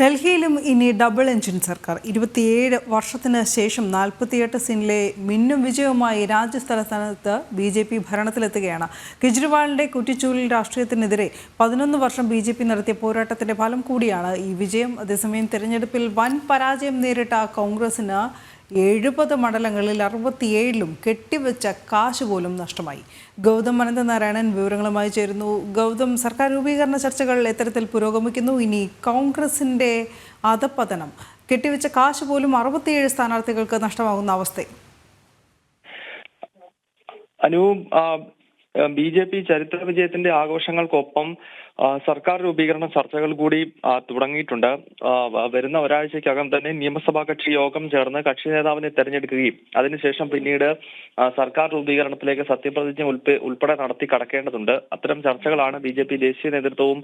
ഡൽഹിയിലും ഇനി double engine സർക്കാർ. ഇരുപത്തിയേഴ് വർഷത്തിന് ശേഷം നാൽപ്പത്തിയെട്ട് സീനിലെ മിന്നും വിജയവുമായി രാജ്യസ്ഥലസ്ഥാനത്ത് ബി ജെ പി ഭരണത്തിലെത്തുകയാണ്. കെജ്രിവാളിന്റെ കുറ്റിച്ചൂലിൽ രാഷ്ട്രീയത്തിനെതിരെ പതിനൊന്ന് വർഷം ബി ജെ പി നടത്തിയ പോരാട്ടത്തിന്റെ ഫലം കൂടിയാണ് ഈ വിജയം. അതേസമയം തെരഞ്ഞെടുപ്പിൽ വൻ പരാജയം നേരിട്ട കോൺഗ്രസിന് എഴുപത് മണ്ഡലങ്ങളിൽ അറുപത്തിയേഴിലും കെട്ടിവെച്ച കാശ് പോലും നഷ്ടമായി. ഗൗതം അനന്തനാരായണൻ വിവരങ്ങളുമായി ചേരുന്നു. ഗൗതം സർക്കാർ രൂപീകരണ ചർച്ചകൾ എത്തരത്തിൽ പുരോഗമിക്കുന്നു. ഇനി കോൺഗ്രസിന്റെ അധപ്പതനം കെട്ടിവെച്ച കാശ് പോലും അറുപത്തിയേഴ് സ്ഥാനാർത്ഥികൾക്ക് നഷ്ടമാകുന്ന അവസ്ഥ. അനു ബി ജെ പി ചരിത്ര വിജയത്തിന്റെ ആഘോഷങ്ങൾക്കൊപ്പം സർക്കാർ രൂപീകരണ ചർച്ചകൾ കൂടി തുടങ്ങിയിട്ടുണ്ട്. വരുന്ന ഒരാഴ്ചക്കകം തന്നെ നിയമസഭാ കക്ഷി യോഗം ചേർന്ന് കക്ഷി നേതാവിനെ തെരഞ്ഞെടുക്കുകയും അതിനുശേഷം പിന്നീട് സർക്കാർ രൂപീകരണത്തിലേക്ക് സത്യപ്രതിജ്ഞ ഉൾപ്പെ ഉൾപ്പെടെ നടത്തി കടക്കേണ്ടതുണ്ട്. അത്തരം ചർച്ചകളാണ് ബി ജെ പി ദേശീയ നേതൃത്വവും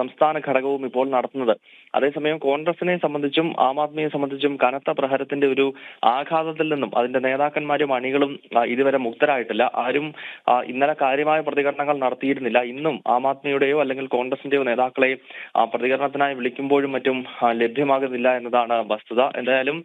സംസ്ഥാന ഘടകവും ഇപ്പോൾ നടത്തുന്നത്. അതേസമയം കോൺഗ്രസിനെ സംബന്ധിച്ചും ആം ആദ്മിയെ സംബന്ധിച്ചും കനത്ത പ്രഹരത്തിന്റെ ഒരു ആഘാതത്തിൽ നിന്നും അതിന്റെ നേതാക്കന്മാരും അണികളും ഇതുവരെ മുക്തരായിട്ടില്ല. ആരും ഇന്നലെ കാര്യമായ പ്രതികരണങ്ങൾ നടത്തിയിരുന്നില്ല. ഇന്നും ആം ആദ്മിയുടെയോ അല്ലെങ്കിൽ കോൺഗ്രസിന്റെയോ നേതാക്കളെ പ്രതികരണത്തിനായി വിളിക്കുമ്പോഴും മറ്റും ലഭ്യമാകുന്നില്ല എന്നതാണ് വസ്തുത. എന്തായാലും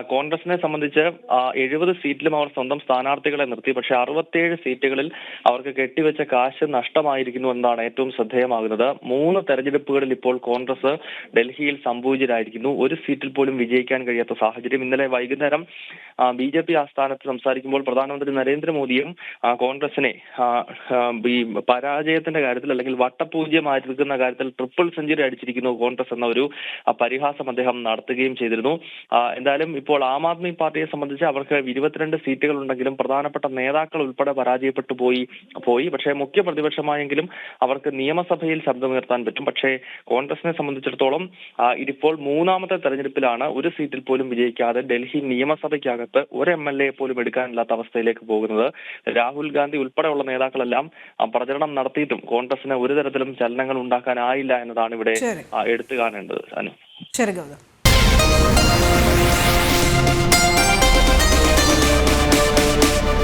കോൺഗ്രസിനെ സംബന്ധിച്ച് എഴുപത് സീറ്റിലും അവർ സ്വന്തം സ്ഥാനാർത്ഥികളെ നിർത്തി. പക്ഷേ അറുപത്തിയേഴ് സീറ്റുകളിൽ അവർക്ക് കെട്ടിവെച്ച കാശ് നഷ്ടമായിരിക്കുന്നു എന്നതാണ് ഏറ്റവും ശ്രദ്ധേയമാകുന്നത്. മൂന്ന് തെരഞ്ഞെടുപ്പുകളിൽ ഇപ്പോൾ കോൺഗ്രസ് ഡൽഹിയിൽ സംഭൂജിതരായിരിക്കുന്നു. ഒരു സീറ്റിൽ പോലും വിജയിക്കാൻ കഴിയാത്ത സാഹചര്യം. ഇന്നലെ വൈകുന്നേരം ബി ജെ പി ആസ്ഥാനത്ത് സംസാരിക്കുമ്പോൾ പ്രധാനമന്ത്രി നരേന്ദ്രമോദിയും കോൺഗ്രസിനെ ഈ പരാജയത്തിന്റെ കാര്യത്തിൽ അല്ലെങ്കിൽ വട്ടപൂജ്യമായിരിക്കുന്ന കാര്യത്തിൽ ട്രിപ്പിൾ സെഞ്ചുറി അടിച്ചിരിക്കുന്നു കോൺഗ്രസ് എന്ന ഒരു പരിഹാസം അദ്ദേഹം നടത്തുകയും ചെയ്തിരുന്നു. ആ, എന്തായാലും ഇപ്പോൾ ആം ആദ്മി പാർട്ടിയെ സംബന്ധിച്ച് അവർക്ക് ഇരുപത്തിരണ്ട് സീറ്റുകൾ ഉണ്ടെങ്കിലും പ്രധാനപ്പെട്ട നേതാക്കൾ ഉൾപ്പെടെ പരാജയപ്പെട്ടു പോയി പോയി. പക്ഷേ മുഖ്യ പ്രതിപക്ഷമായെങ്കിലും അവർക്ക് നിയമസഭയിൽ ശബ്ദമുയർത്താൻ പറ്റും. പക്ഷേ കോൺഗ്രസിനെ സംബന്ധിച്ചിടത്തോളം ഇതിപ്പോൾ മൂന്നാമത്തെ തെരഞ്ഞെടുപ്പിലാണ് ഒരു സീറ്റിൽ പോലും വിജയിക്കാതെ ഡൽഹി നിയമസഭയ്ക്കകത്ത് ഒരു എം എൽ എ പോലും എടുക്കാനില്ലാത്ത അവസ്ഥയിലേക്ക് പോകുന്നത്. രാഹുൽ ഗാന്ധി ഉൾപ്പെടെയുള്ള നേതാക്കളെല്ലാം പ്രചരണം നടത്തിയിട്ടും കോൺഗ്രസിന് ഒരു തരത്തിലും ചലനങ്ങൾ ഉണ്ടാക്കാനായില്ല എന്നതാണ് ഇവിടെ എടുത്തു കാണേണ്ടത്. ശരി ഗൗതം.